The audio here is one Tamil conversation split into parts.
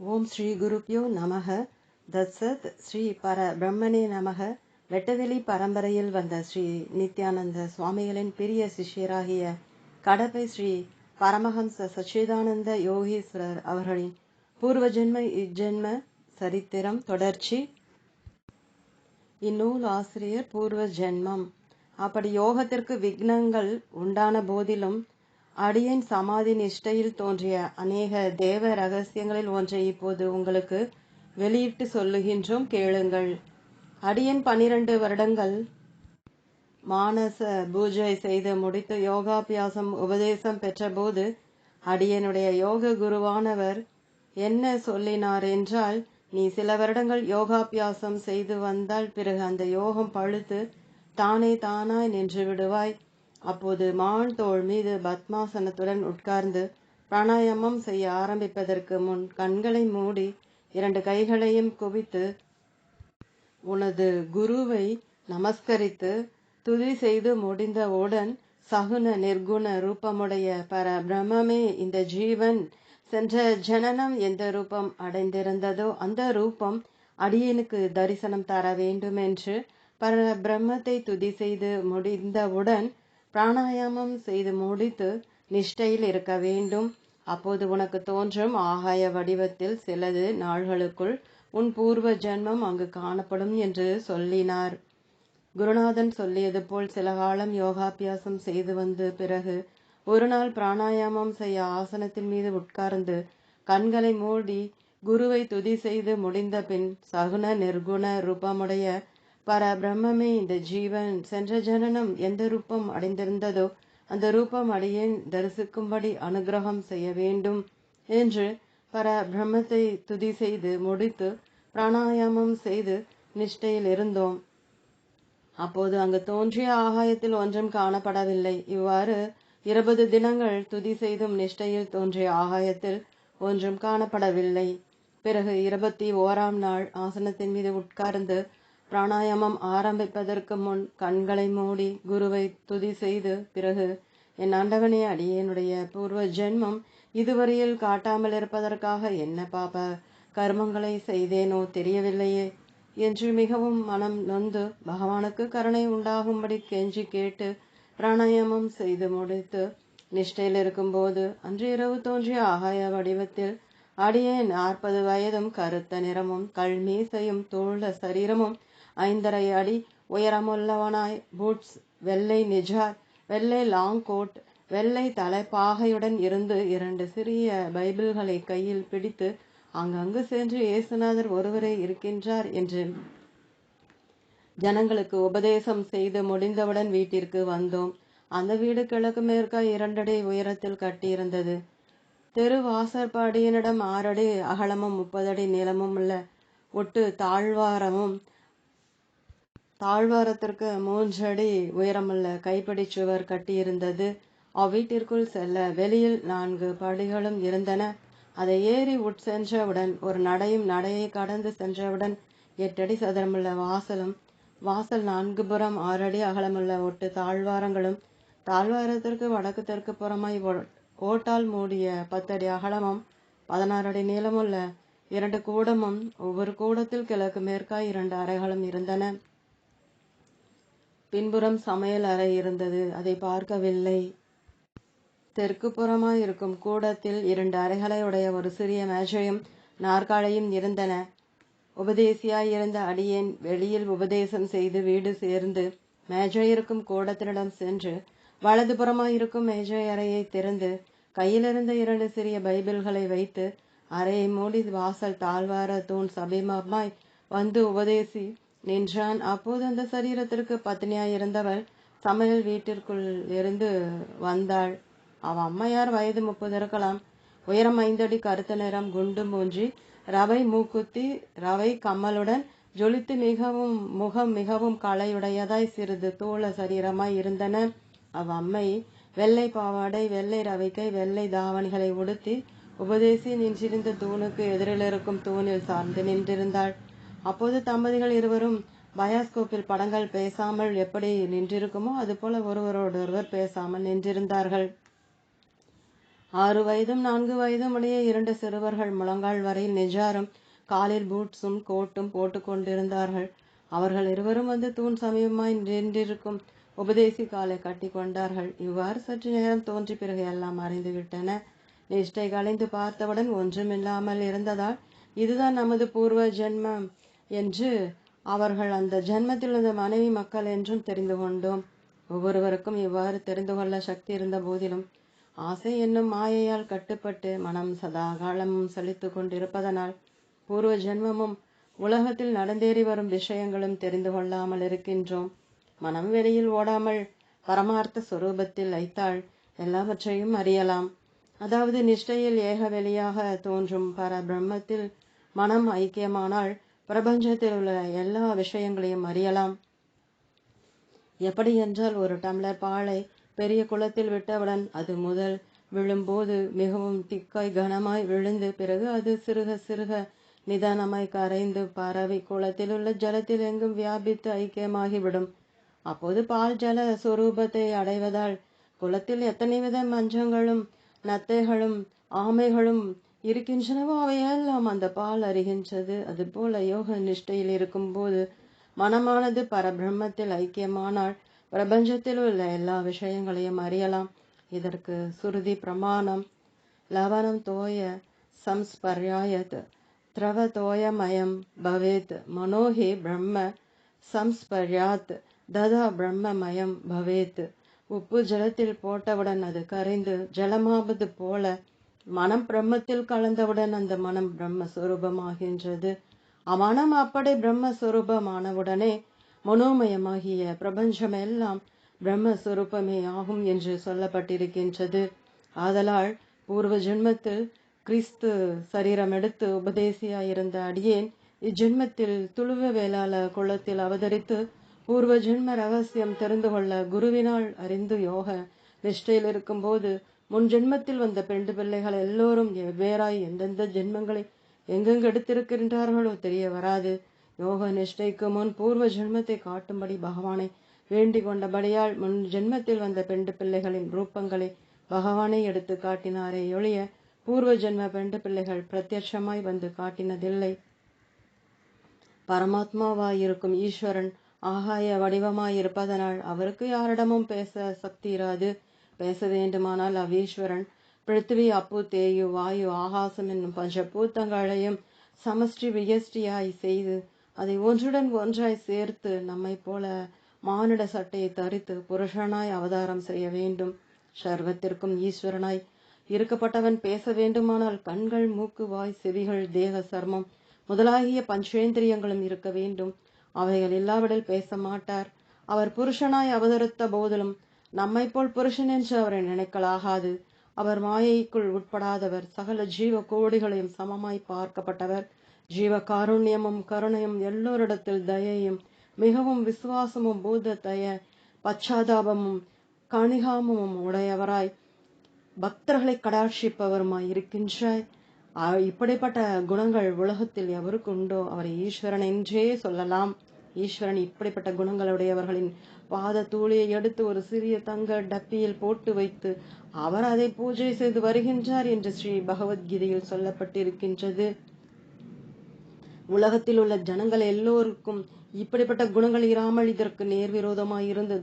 ஓம் ஸ்ரீ குருப்யோ நமக. தத்சத் ஸ்ரீ பர பிரம்மனே நமக. வெட்டவெளி பரம்பரையில் வந்த ஸ்ரீ நித்யானந்த சுவாமிகளின் பிரிய சிஷ்யராகிய கடப்பை ஸ்ரீ பரமஹம்ச சச்சிதானந்த யோகீஸ்வரர் அவர்களின் பூர்வ ஜென்ம இஜென்ம சரித்திரம் தொடர்ச்சி. இந்நூல் ஆசிரியர் பூர்வ ஜென்மம் அப்படி யோகத்திற்கு விக்னங்கள் உண்டான போதிலும் அடியேன் சமாதி நிஷ்டையில் தோன்றிய அநேக தேவ ரகசியங்களில் ஒன்றை இப்போது உங்களுக்கு வெளியிட்டு சொல்லுகின்றோம் கேளுங்கள். அடியேன் பனிரெண்டு வருடங்கள் மானச பூஜை செய்து முடித்து யோகாபியாசம் உபதேசம் பெற்றபோது அடியனுடைய யோக குருவானவர் என்ன சொல்லினார் என்றால் நீ சில வருடங்கள் யோகாபியாசம் செய்து வந்தால் பிறகு அந்த யோகம் பழுத்து தானே தானாய் நின்று விடுவாய். அப்போது மான் தோள் மீது பத்மாசனத்துடன் உட்கார்ந்து பிராணாயாமம் செய்ய ஆரம்பிப்பதற்கு முன் கண்களை மூடி இரண்டு கைகளையும் குவித்து உனது குருவை நமஸ்கரித்து துதி செய்து முடிந்தவுடன் சகுன நிர்குண ரூபமுடைய பர பிரம்மே இந்த ஜீவன் சென்ற ஜனனம் எந்த ரூபம் அடைந்திருந்ததோ அந்த ரூபம் அடியனுக்கு தரிசனம் தர வேண்டுமென்று பர பிரம்மத்தை துதி செய்து முடிந்தவுடன் பிராணாயாமம் செய்து முடித்து நிஷ்டையில் இருக்க வேண்டும். அப்போது உனக்கு தோன்றும் ஆகாய வடிவத்தில் சிலது நாள்களுக்குள் உன் பூர்வ ஜென்மம் அங்கு காணப்படும் என்று சொல்லினார். குருநாதன் சொல்லியது போல் சில காலம் யோகாபியாசம் செய்து வந்த பிறகு ஒரு நாள் பிராணாயாமம் செய்ய ஆசனத்தின் மீது உட்கார்ந்து கண்களை மூடி குருவை துதி செய்து முடிந்த பின் சகுன நிர்குண ரூபமுடைய பரபிரம்மே இந்த ஜீவன் சென்ற ஜனனம் எந்த ரூபம் அடைந்திருந்ததோ அந்த ரூபம் அடியேன் தரிசிக்கும்படி அனுகிரகம் செய்ய வேண்டும் என்று பரபிரம்மத்தை துதி செய்து முடித்து பிராணாயாமம் செய்து நிஷ்டையில் இருந்தோம். அப்போது அங்கு தோன்றிய ஆகாயத்தில் ஒன்றும் காணப்படவில்லை. இவ்வாறு இருபது தினங்கள் துதி செய்தும் நிஷ்டையில் தோன்றிய ஆகாயத்தில் ஒன்றும் காணப்படவில்லை. பிறகு இருபத்தி ஓராம் நாள் ஆசனத்தின் மீது உட்கார்ந்து பிராணாயாமம் ஆரம்பிப்பதற்கு முன் கண்களை மூடி குருவை துதி செய்து பிறகு என் ஆண்டவனே அடியேனுடைய பூர்வ ஜென்மம் இதுவரையில் காட்டாமல் இருப்பதற்காக என்ன பாப கர்மங்களை செய்தேனோ தெரியவில்லையே என்று மிகவும் மனம் நொந்து பகவானுக்கு கருணை உண்டாகும்படி கெஞ்சி கேட்டு பிராணாயாமம் செய்து முடித்து நிஷ்டையில் இருக்கும்போது அன்று இரவு தோன்றிய ஆகாய வடிவத்தில் அடியே நாற்பது வயதும் கருத்த நிறமும் கல்மீசையும் தோழ சரீரமும் ஐந்தரை அடி உயரமுள்ளவனாய் பூட்ஸ் வெள்ளை நிஜார் வெள்ளை லாங் கோட் வெள்ளை தலைப்பாகையுடன் இருந்து இரண்டு சிறிய பைபிள்களை கையில் பிடித்து அங்கங்கு சென்று இயேசுநாதர் ஒருவரே இருக்கின்றார் என்று ஜனங்களுக்கு உபதேசம் செய்து முடிந்தவுடன் வீட்டிற்கு வந்தோம். அந்த வீடு கிழக்கு மேற்க இரண்டடி உயரத்தில் கட்டியிருந்தது. தெரு வாசற்பாடியினிடம் ஆறடி அகலமும் முப்பதடி நீளமும் உள்ள ஒட்டு தாழ்வாரமும் தாழ்வாரத்திற்கு மூன்றடி உயரமுள்ள கைப்பிடி சுவர் கட்டியிருந்தது. அவ்வீட்டிற்குள் செல்ல வெளியில் நான்கு படிகளும் இருந்தன. அதை ஏறி உட்சென்றவுடன் ஒரு நடையும் நடையை கடந்து சென்றவுடன் எட்டடி சதுரமுள்ள வாசலும் வாசல் நான்கு புறம் ஆறடி அகலமுள்ள ஒட்டு தாழ்வாரங்களும் தாழ்வாரத்திற்கு வடக்கு தெற்கு புறமாய் ஓட்டால் மூடிய பத்தடி அகலமும் பதினாறு அடி நீளமுள்ள இரண்டு கூடமும் ஒவ்வொரு கூடத்தில் கிழக்கு மேற்காய் இரண்டு அறைகளும் இருந்தன. பின்புறம் சமையல் அறை இருந்தது. அதை பார்க்கவில்லை. தெற்கு புறமாய் இருக்கும் கூடத்தில் இரண்டு அறைகளை உடைய ஒரு சிறிய மேஜையும் நாற்காலையும் இருந்தன. உபதேசியாய் இருந்த அடியேன் வெளியில் உபதேசம் செய்து வீடு சேர்ந்து மேஜை இருக்கும் கூடத்தினிடம் சென்று வலதுபுறமாய் இருக்கும் மேஜை அறையை திறந்து கையிலிருந்த இரண்டு சிறிய பைபிள்களை வைத்து அறையை மூடி வாசல் தாழ்வார தூண் சபீமமாய் வந்து உபதேசி நின்றான். அப்போது அந்த சரீரத்திற்கு பத்தினியாய் இருந்தவள் சமையல் வீட்டிற்குள் இருந்து வந்தாள். அவ அம்மையார் வயது முப்பது இருக்கலாம். உயரம் ஐந்தடி கருத்த நிறம் குண்டு மூஞ்சி ரவை மூக்குத்தி ரவை கம்மலுடன் ஜொலித்து மிகவும் முகம் மிகவும் களையுடையதாய் சிறிது தோள சரீரமாய் இருந்தன. அவ் அம்மை வெள்ளை பாவாடை வெள்ளை ரவைக்கை வெள்ளை தாவணிகளை உடுத்தி உபதேசி நின்றிருந்த தூணுக்கு எதிரில் இருக்கும் தூணில் சார்ந்து நின்றிருந்தாள். அப்போது தம்பதிகள் இருவரும் பயாஸ்கோப்பில் படங்கள் பேசாமல் எப்படி நின்றிருக்குமோ அதுபோல ஒருவரோடொருவர் பேசாமல் நின்றிருந்தார்கள். ஆறு வயதும் நான்கு வயதும் உடைய இரண்டு சிறுவர்கள் முழங்கால் வரையில் நெஜாரும் காலில் பூட்ஸும் கோட்டும் போட்டுக்கொண்டிருந்தார்கள் அவர்கள் இருவரும் வந்து தூண் சமீபமாய் நின்றிருக்கும் உபதேசி காலை கட்டி கொண்டார்கள். இவ்வாறு சற்று நேரம் தோன்றி பிறகு எல்லாம் அறிந்துவிட்டன. நிஷ்டை கலைந்து பார்த்தவுடன் ஒன்றுமில்லாமல் இருந்ததால் இதுதான் நமது பூர்வ ஜென்மம். என்று அவர்கள் அந்த ஜென்மத்தில் இருந்த மனைவி மக்கள் என்றும் தெரிந்து கொண்டோம். ஒவ்வொருவருக்கும் இவ்வாறு தெரிந்து கொள்ள சக்தி இருந்த போதிலும் ஆசை என்னும் மாயையால் கட்டுப்பட்டு மனம் சதா காலமும் சலித்து கொண்டிருப்பதனால் பூர்வ ஜென்மமும் உலகத்தில் நடந்தேறி வரும் விஷயங்களும் தெரிந்து கொள்ளாமல் இருக்கின்றோம். மனம் வெளியில் ஓடாமல் பரமார்த்த சுரூபத்தில் வைத்தால் எல்லாவற்றையும் அறியலாம். அதாவது நிஷ்டையில் ஏக வெளியாக தோன்றும் பர பிரம்மத்தில் மனம் ஐக்கியமானால் பிரபஞ்சத்தில் உள்ள எல்லா விஷயங்களையும் அறியலாம். எப்படி என்றால் ஒரு டம்ளர் பாலை பெரிய குளத்தில் விட்டவுடன் அது முதல் விழும்போது மிகவும் திக்காய் கனமாய் விழுந்து பிறகு அது சிறுக சிறுக நிதானமாய் கரைந்து பரவி குளத்தில் உள்ள ஜலத்தில் எங்கும் வியாபித்து ஐக்கியமாகிவிடும். அப்போது பால் ஜல சுரூபத்தை அடைவதால் குளத்தில் எத்தனை வித மஞ்சங்களும் நத்தைகளும் ஆமைகளும் இருக்கின்றனவோ அவையெல்லாம் அந்த பால் அறிகின்றது அதுபோல யோக நிஷ்டையில் இருக்கும்போது மனமானது பரபிரம்மத்தில் ஐக்கியமானால் பிரபஞ்சத்தில் உள்ள எல்லா விஷயங்களையும் அறியலாம். இதற்கு சுருதி பிரமாணம் லவணம் தோய சம்ஸ்பர்யாயத் திரவதோயமயம் பவேத் மனோஹி பிரம்ம சம்ஸ்பர்யாத் ததா பிரம்மமயம் பவேத். உப்பு ஜலத்தில் போட்டவுடன் அது கரைந்து ஜலமாவது போல மனம் பிரம்மத்தில் கலந்தவுடன் அந்த மனம் பிரம்மஸ்வரூபமாகின்றது. அம்மனம் அப்படி பிரம்மஸ்வரூபமானவுடனே மனோமயமாகிய பிரபஞ்சம் எல்லாம் பிரம்மஸ்வரூபமே ஆகும் என்று சொல்லப்பட்டிருக்கின்றது. ஆதலால் பூர்வ ஜென்மத்தில் கிறிஸ்து சரீரம் எடுத்து உபதேசியாயிருந்த அடியேன் இஜென்மத்தில் துளுவ வேளாள குளத்தில் அவதரித்து பூர்வ ஜென்ம ரகசியம் தெரிந்து கொள்ள குருவினால் அறிந்து யோக நிஷ்டையில் இருக்கும்போது முன் ஜென்மத்தில் வந்த பெண்டு பிள்ளைகள் எல்லோரும் வெவ்வேறாய் எந்தெந்த ஜென்மங்களை எங்கெங்கு எடுத்திருக்கின்றார்களோ தெரிய வராது. யோக நிஷ்டைக்கு முன் பூர்வ ஜென்மத்தை காட்டும்படி பகவானை வேண்டிக் கொண்டபடியால் முன் ஜென்மத்தில் வந்த பெண்டு பிள்ளைகளின் ரூபங்களை பகவானை எடுத்து காட்டினாரே ஒழிய பூர்வ ஜென்ம பெண்டு பிள்ளைகள் பிரத்யட்சமாய் வந்து காட்டினதில்லை. பரமாத்மாவாயிருக்கும் ஈஸ்வரன் ஆகாய வடிவமாயிருப்பதனால் அவருக்கு யாரிடமும் பேச சக்தி இராது. பேச வேண்டுமானால் அவீஸ்வரன் பிருத்திவி அப்பு தேயு வாயு ஆகாசம் என்னும் பஞ்ச பூத்தங்களையும் சமஷ்டி வியஷ்டியாய் செய்து அதை ஒன்றுடன் ஒன்றாய் சேர்த்து நம்மை போல மானிட சட்டையை தரித்து புருஷனாய் அவதாரம் செய்ய வேண்டும். சர்வத்திற்கும் ஈஸ்வரனாய் இருக்கப்பட்டவன் பேச வேண்டுமானால் கண்கள் மூக்கு வாய் செவிகள் தேக சர்மம் முதலாகிய பஞ்சேந்திரியங்களும் இருக்க வேண்டும். அவைகள் இல்லாவிடில் பேச மாட்டார். அவர் புருஷனாய் அவதரித்த போதிலும் நம்மை போல் புருஷன் என்று அவரை நினைக்கலாகாது. அவர் மாயைக்குள் உட்படாதவர். சகல ஜீவ கோடிகளையும் சமமாய் பார்க்கப்பட்டவர். ஜீவ காருண்யமும் கருணையும் எல்லோரிடத்தில் தயையும் மிகவும் விசுவாசமும் பூத தய பச்சாதாபமும் கணிகாமமும் உடையவராய் பக்தர்களை கடாட்சிப்பவருமாய் இருக்கின்றாய். இப்படிப்பட்ட குணங்கள் உலகத்தில் எவருக்கு உண்டோ அவரை ஈஸ்வரன் என்றே சொல்லலாம். ஈஸ்வரன் இப்படிப்பட்ட குணங்களுடையவர்களின் பாத தூளியை எடுத்து ஒரு சிறிய தங்க டப்பியில் போட்டு வைத்து அவர் அதை பூஜை செய்து வருகின்றார் என்று ஸ்ரீ பகவத்கீதையில் சொல்லப்பட்டிருக்கின்றது. உலகத்தில் உள்ள ஜனங்கள் எல்லோருக்கும் இப்படிப்பட்ட குணங்கள் இராமல் இதற்கு நேர்விரோதமாயிருந்து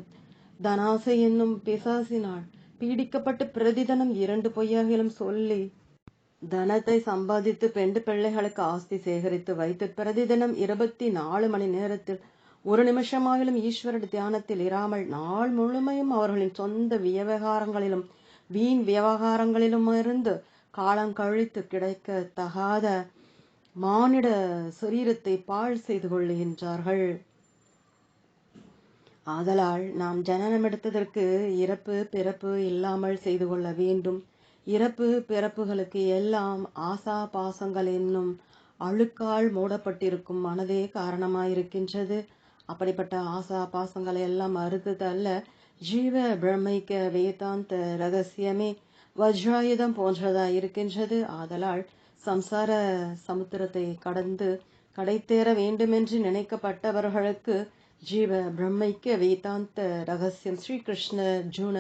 தனாசை என்னும் பிசாசினால் பீடிக்கப்பட்டு பிரதிதனம் இரண்டு பொய்யாகிலும் சொல்லி தனத்தை சம்பாதித்து பெண்டு பிள்ளைகளுக்கு ஆஸ்தி சேகரித்து வைத்து பிரதிதினம் இருபத்தி நாலு மணி நேரத்தில் ஒரு நிமிஷமாகிலும் ஈஸ்வர தியானத்தில் இராமல் நாள் முழுமையும் அவர்களின் சொந்த விவகாரங்களிலும் வீண் விவகாரங்களிலும் இருந்து காலம் கழித்து கிடைக்க தகாத மானிட சரீரத்தை பாழ் செய்து கொள்ளுகின்றார்கள். ஆதலால் நாம் ஜனனம் எடுத்ததற்கு இறப்பு பிறப்பு இல்லாமல் செய்து கொள்ள வேண்டும். இறப்பு பிறப்புகளுக்கு எல்லாம் ஆசா பாசங்கள் என்னும் அழுக்கால் மூடப்பட்டிருக்கும் மனதே காரணமாயிருக்கின்றது. அப்படிப்பட்ட ஆசா பாசங்களை எல்லாம் அறுத்தது அல்ல ஜீவ பிரம்மைக்க வேதாந்த ரகசியமே வஜ்ராயுதம் போன்றதா இருக்கின்றது. ஆதலால் சம்சார சமுத்திரத்தை கடந்து கடைத்தேற வேண்டுமென்று நினைக்கப்பட்டவர்களுக்கு ஜீவ பிரம்மைக்க வேதாந்த ரகசியம் ஸ்ரீ கிருஷ்ண ஜூன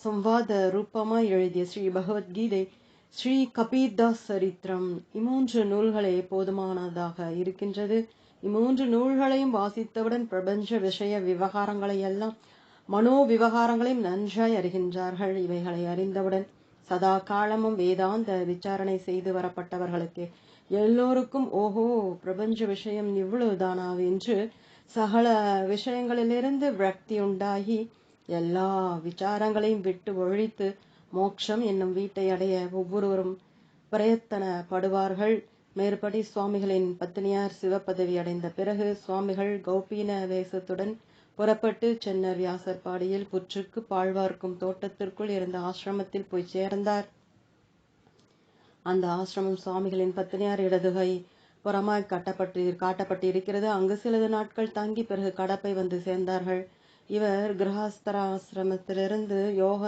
சம்வாத ரூபமாய் எழுதிய ஸ்ரீ பகவத்கீதை ஸ்ரீ கபீர்தாஸ் சரித்திரம். இம்மூன்று நூல்களே போதுமானதாக இருக்கின்றது. இம்மூன்று நூல்களையும் வாசித்தவுடன் பிரபஞ்ச விஷய விவகாரங்களை எல்லாம் மனோ விவகாரங்களையும் நன்றாய் அறிகின்றார்கள் இவைகளை அறிந்தவுடன் சதா காலமும் வேதாந்த விசாரணை செய்து வரப்பட்டவர்களுக்கு எல்லோருக்கும் ஓஹோ பிரபஞ்ச விஷயம் இவ்வளவுதானா என்று சகல விஷயங்களிலிருந்து விரக்தி உண்டாகி எல்லா விசாரங்களையும் விட்டு ஒழித்து மோட்சம் என்னும் வீட்டை அடைய ஒவ்வொருவரும் பிரயத்தனப்படுவார்கள் மேற்படி சுவாமிகளின் பத்தினியார் சிவப்பதவி அடைந்த பிறகு சுவாமிகள் கௌபீன வேசத்துடன் புறப்பட்டு சென்னர் வியாசர்பாடியில் புற்றுக்கு பாழ்வார்க்கும் தோட்டத்திற்குள் இருந்த ஆசிரமத்தில் போய் சேர்ந்தார். அந்த ஆசிரமம் சுவாமிகளின் பத்தினியார் இடதுகை புறமாய் கட்டப்பட்டு காட்டப்பட்டு இருக்கிறது அங்கு சிலது நாட்கள் தங்கி பிறகு கடப்பை வந்து சேர்ந்தார்கள். இவர் கிரகஸ்தராசிரமத்திலிருந்து யோக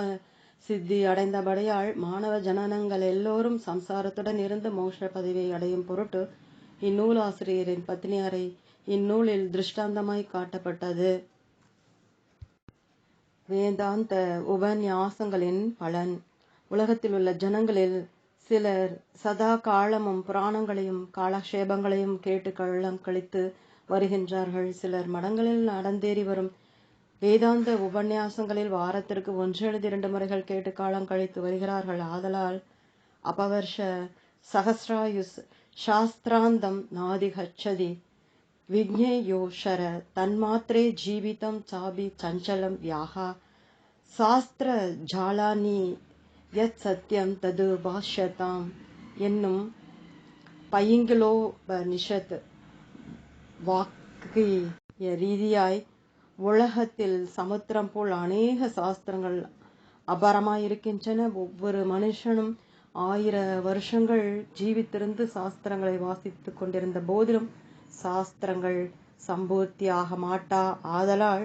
சித்தி அடைந்தபடியால் மாணவ ஜனனங்கள் எல்லோரும் சம்சாரத்துடன் இருந்து மோஷ பதவியை அடையும் பொருட்டு இந்நூல் ஆசிரியரின் பத்னியாரை இந்நூலில் திருஷ்டாந்தமாய் காட்டப்பட்டது. வேதாந்த உபன்யாசங்களின் பலன். உலகத்தில் உள்ள ஜனங்களில் சிலர் சதா காலமும் புராணங்களையும் காலக்ஷேபங்களையும் கேட்டு கள்ளம் கழித்து வருகின்றார்கள். சிலர் மடங்களில் நடந்தேறி வரும் வேதாந்த உபன்யாசங்களில் வாரத்திற்கு ஒன்றெழுதி இரண்டு முறைகள் கேட்டு காலம் கழித்து வருகிறார்கள். ஆதலால் அபவர்ஷ சஹசிராயுஸ் சாஸ்திராந்தம் நாதி கச்சதி விக்னேயோஷர தன்மாத்திரே ஜீவிதம் சாபி சஞ்சலம் யாகா. சாஸ்திர ஜாலானி யத் சத்தியம் தது பாஷ்யதாம் என்னும் பைங்கிலோபனிஷத் வாக்கிய ரீதியாய் உலகத்தில் சமுத்திரம் போல் அநேக சாஸ்திரங்கள் அபாரமாக இருக்கின்றன ஒவ்வொரு மனுஷனும் ஆயிர வருஷங்கள் ஜீவித்திருந்து சாஸ்திரங்களை வாசித்து கொண்டிருந்த போதிலும் சாஸ்திரங்கள் சம்பூர்த்தியாக மாட்டா. ஆதலால்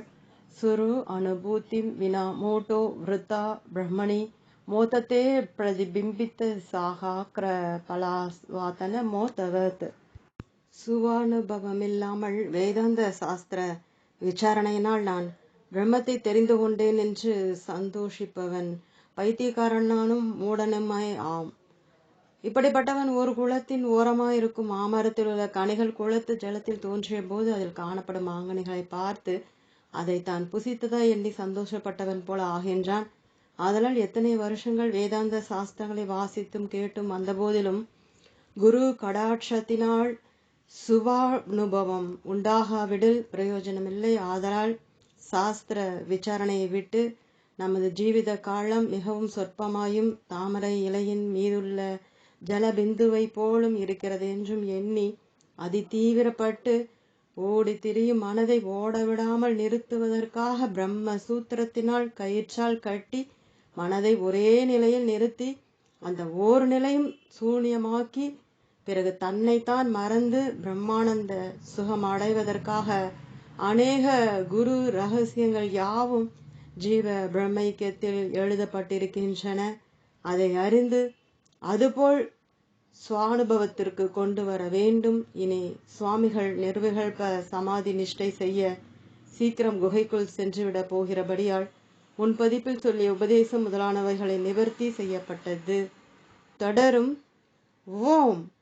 சுரு அனுபூத்தி வினா மோட்டோ விருத்தா பிரம்மணி மோதத்தே பிரதிபிம்பித்த சாகாக்ர பலாஸ்வாதன மோதவத் சுவானுபவமில்லாமல் வேதாந்த சாஸ்திர விசாரணையினால் நான் பிரம்மத்தை தெரிந்து கொண்டேன் என்று சந்தோஷிப்பவன் பைத்தியக்காரனானும் மூடனுமாய் ஆம். இப்படிப்பட்டவன் ஒரு குளத்தின் ஓரமாயிருக்கும் மாமரத்தில் உள்ள கனிகள் குளத்து ஜலத்தில் தோன்றிய போது அதில் காணப்படும் ஆங்கனிகளை பார்த்து அதை தான் புசித்ததா? எண்ணி சந்தோஷப்பட்டவன் போல ஆகின்றான். ஆதலால் எத்தனை வருஷங்கள் வேதாந்த சாஸ்திரங்களை வாசித்தும் கேட்டும் வந்த போதிலும் குரு கடாட்சத்தினால் சுவானுபவம் உண்டாகாவிடில் பிரயோஜனமில்லை. ஆதலால் சாஸ்திர விசாரணையை விட்டு நமது ஜீவித காலம் மிகவும் சொற்பமாயும் தாமரை இலையின் மீதுள்ள ஜலபிந்துவை போலும் இருக்கிறது என்றும் எண்ணி அதிதீவிரப்பட்டு ஓடி திரியும் மனதை ஓடவிடாமல் நிறுத்துவதற்காக பிரம்ம சூத்திரத்தினால் கயிற்றால் கட்டி மனதை ஒரே நிலையில் நிறுத்தி அந்த ஓர் நிலையும் சூனியமாக்கி பிறகு தன்னைத்தான் மறந்து பிரம்மானந்த சுகம் அடைவதற்காக அநேக குரு ரகசியங்கள் யாவும் ஜீவ பிரம்மைக்கியத்தில் எழுதப்பட்டிருக்கின்றன. அதை அறிந்து அதுபோல் சுவானுபவத்திற்கு கொண்டு வர வேண்டும். இனி சுவாமிகள் நிர்விகல்ப சமாதி நிஷ்டை செய்ய சீக்கிரம் குகைக்குள் சென்றுவிடப் போகிறபடியால் உன் பதிப்பில் சொல்லிய உபதேசம் முதலானவைகளை நிவர்த்தி செய்யப்பட்டது. தொடரும். ஓம்.